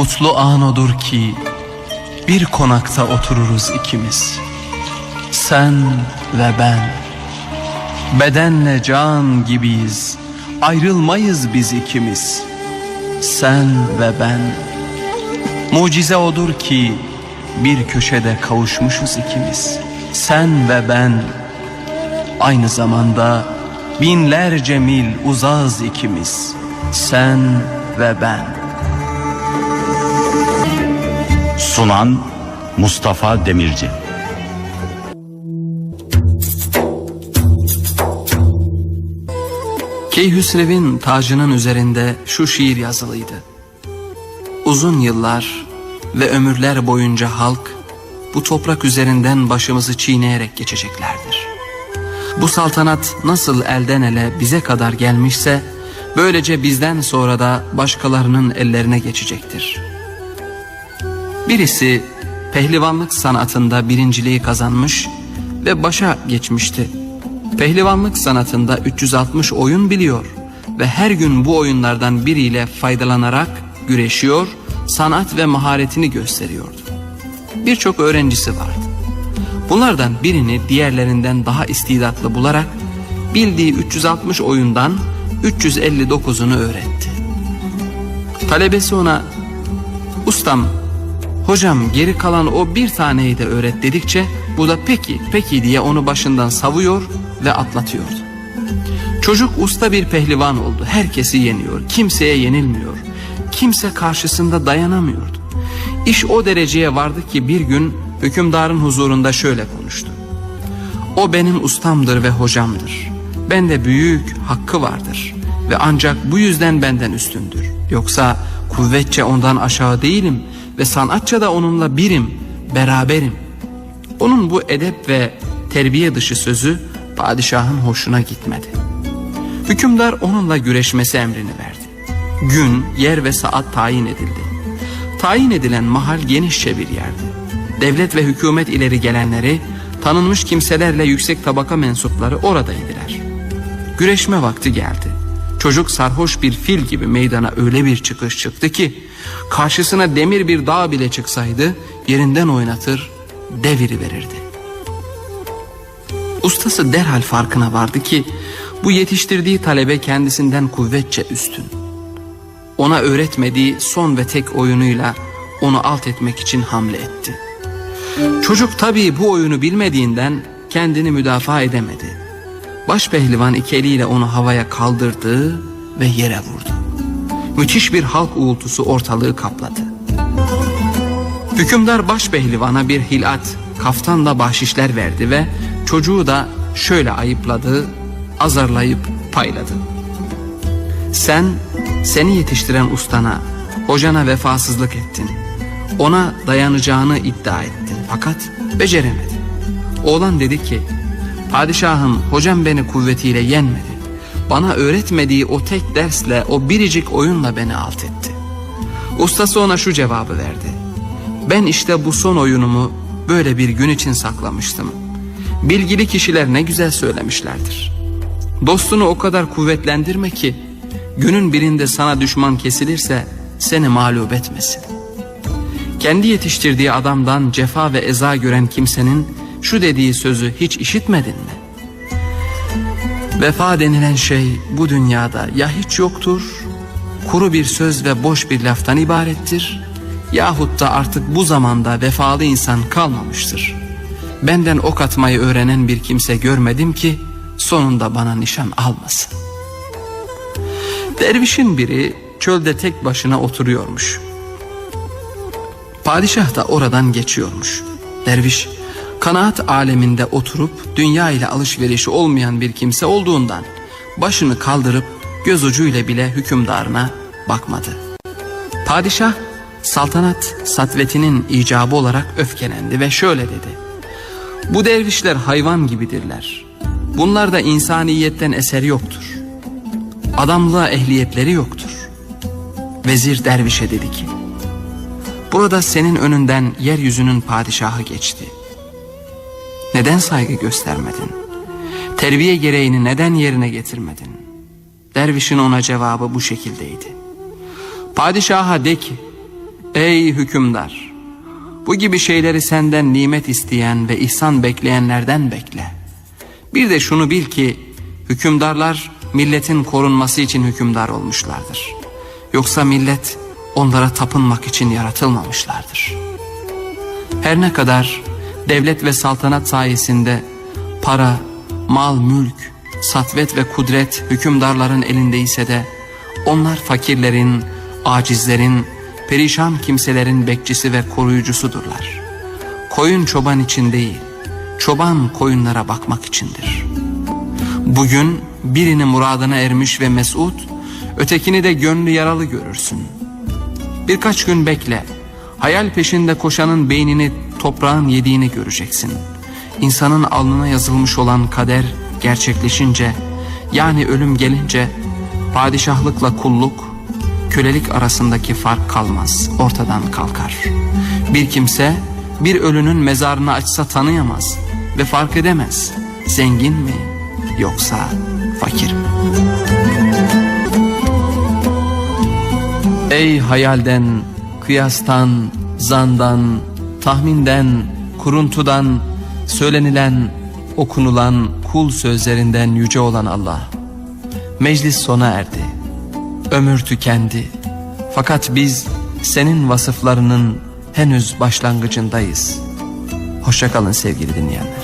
Mutlu an odur ki bir konakta otururuz ikimiz. Sen ve ben. Bedenle can gibiyiz. Ayrılmayız biz ikimiz. Sen ve ben. Mucize odur ki bir köşede kavuşmuşuz ikimiz. Sen ve ben. Aynı zamanda binlerce mil uzağız ikimiz. Sen ve ben. Sunan Mustafa Demirci Keyhüsrev'in tacının üzerinde şu şiir yazılıydı. Uzun yıllar ve ömürler boyunca halk bu toprak üzerinden başımızı çiğneyerek geçeceklerdir. Bu saltanat nasıl elden ele bize kadar gelmişse böylece bizden sonra da başkalarının ellerine geçecektir. Birisi pehlivanlık sanatında birinciliği kazanmış ve başa geçmişti. Pehlivanlık sanatında 360 oyun biliyor ve her gün bu oyunlardan biriyle faydalanarak güreşiyor, sanat ve maharetini gösteriyordu. Birçok öğrencisi vardı. Bunlardan birini diğerlerinden daha istidatlı bularak bildiği 360 oyundan 359'unu öğretti. Talebesi ona ustam hocam geri kalan o bir taneyi de öğret dedikçe bu da peki peki diye onu başından savuyor ve atlatıyordu. Çocuk usta bir pehlivan oldu. Herkesi yeniyor. Kimseye yenilmiyor. Kimse karşısında dayanamıyordu. İş o dereceye vardı ki bir gün hükümdarın huzurunda şöyle konuştu. O benim ustamdır ve hocamdır. Bende büyük hakkı vardır ve ancak bu yüzden benden üstündür. Yoksa kuvvetçe ondan aşağı değilim ve sanatça da onunla birim, beraberim. Onun bu edep ve terbiye dışı sözü padişahın hoşuna gitmedi. Hükümdar onunla güreşmesi emrini verdi. Gün, yer ve saat tayin edildi. Tayin edilen mahal genişçe bir yerdi. Devlet ve hükümet ileri gelenleri, tanınmış kimselerle yüksek tabaka mensupları oradaydılar. Güreşme vakti geldi. Çocuk sarhoş bir fil gibi meydana öyle bir çıkış çıktı ki karşısına demir bir dağ bile çıksaydı yerinden oynatır, deviri verirdi. Ustası derhal farkına vardı ki bu yetiştirdiği talebe kendisinden kuvvetçe üstün. Ona öğretmediği son ve tek oyunuyla onu alt etmek için hamle etti. Çocuk tabii bu oyunu bilmediğinden kendini müdafaa edemedi. Başpehlivan iki eliyle onu havaya kaldırdı ve yere vurdu. Müthiş bir halk uğultusu ortalığı kapladı. Hükümdar başpehlivana bir hilat, kaftanla bahşişler verdi ve çocuğu da şöyle ayıpladı, azarlayıp payladı. Sen seni yetiştiren ustana, hocana vefasızlık ettin. Ona dayanacağını iddia ettin fakat beceremedin. Oğlan dedi ki, padişahım hocam beni kuvvetiyle yenmedi. Bana öğretmediği o tek dersle, o biricik oyunla beni alt etti. Ustası ona şu cevabı verdi. Ben işte bu son oyunumu böyle bir gün için saklamıştım. Bilgili kişiler ne güzel söylemişlerdir. Dostunu o kadar kuvvetlendirme ki günün birinde sana düşman kesilirse seni mağlup etmesin. Kendi yetiştirdiği adamdan cefa ve eza gören kimsenin şu dediği sözü hiç işitmedin mi? Vefa denilen şey bu dünyada ya hiç yoktur, kuru bir söz ve boş bir laftan ibarettir, yahut da artık bu zamanda vefalı insan kalmamıştır. Benden ok atmayı öğrenen bir kimse görmedim ki sonunda bana nişan almasın. Dervişin biri çölde tek başına oturuyormuş. Padişah da oradan geçiyormuş. Derviş kanaat aleminde oturup dünya ile alışverişi olmayan bir kimse olduğundan başını kaldırıp göz ucuyla bile hükümdarına bakmadı. Padişah saltanat satvetinin icabı olarak öfkelendi ve şöyle dedi. Bu dervişler hayvan gibidirler. Bunlarda insaniyetten eser yoktur. Adamlığa ehliyetleri yoktur. Vezir dervişe dedi ki, Burada senin önünden yeryüzünün padişahı geçti. Neden saygı göstermedin? Terbiye gereğini neden yerine getirmedin? Dervişin ona cevabı bu şekildeydi. Padişaha de ki, Ey hükümdar! Bu gibi şeyleri senden nimet isteyen ve ihsan bekleyenlerden bekle. Bir de şunu bil ki hükümdarlar milletin korunması için hükümdar olmuşlardır. Yoksa millet onlara tapınmak için yaratılmamışlardır. Her ne kadar devlet ve saltanat sayesinde para, mal, mülk, satvet ve kudret hükümdarların elindeyse de onlar fakirlerin, acizlerin, perişan kimselerin bekçisi ve koruyucusudurlar. Koyun çoban için değil, çoban koyunlara bakmak içindir. Bugün birini muradına ermiş ve mesut, ötekini de gönlü yaralı görürsün. Birkaç gün bekle, hayal peşinde koşanın beynini toprağın yediğini göreceksin. İnsanın alnına yazılmış olan kader gerçekleşince, yani ölüm gelince, padişahlıkla kulluk, kölelik arasındaki fark kalmaz, ortadan kalkar. Bir kimse bir ölünün mezarını açsa tanıyamaz ve fark edemez. Zengin mi yoksa fakir mi? Ey hayalden, kıyastan, zandan, tahminden, kuruntudan, söylenilen, okunulan kul sözlerinden yüce olan Allah. Meclis sona erdi. Ömür tükendi. Fakat biz senin vasıflarının henüz başlangıcındayız. Hoşçakalın sevgili dinleyenler.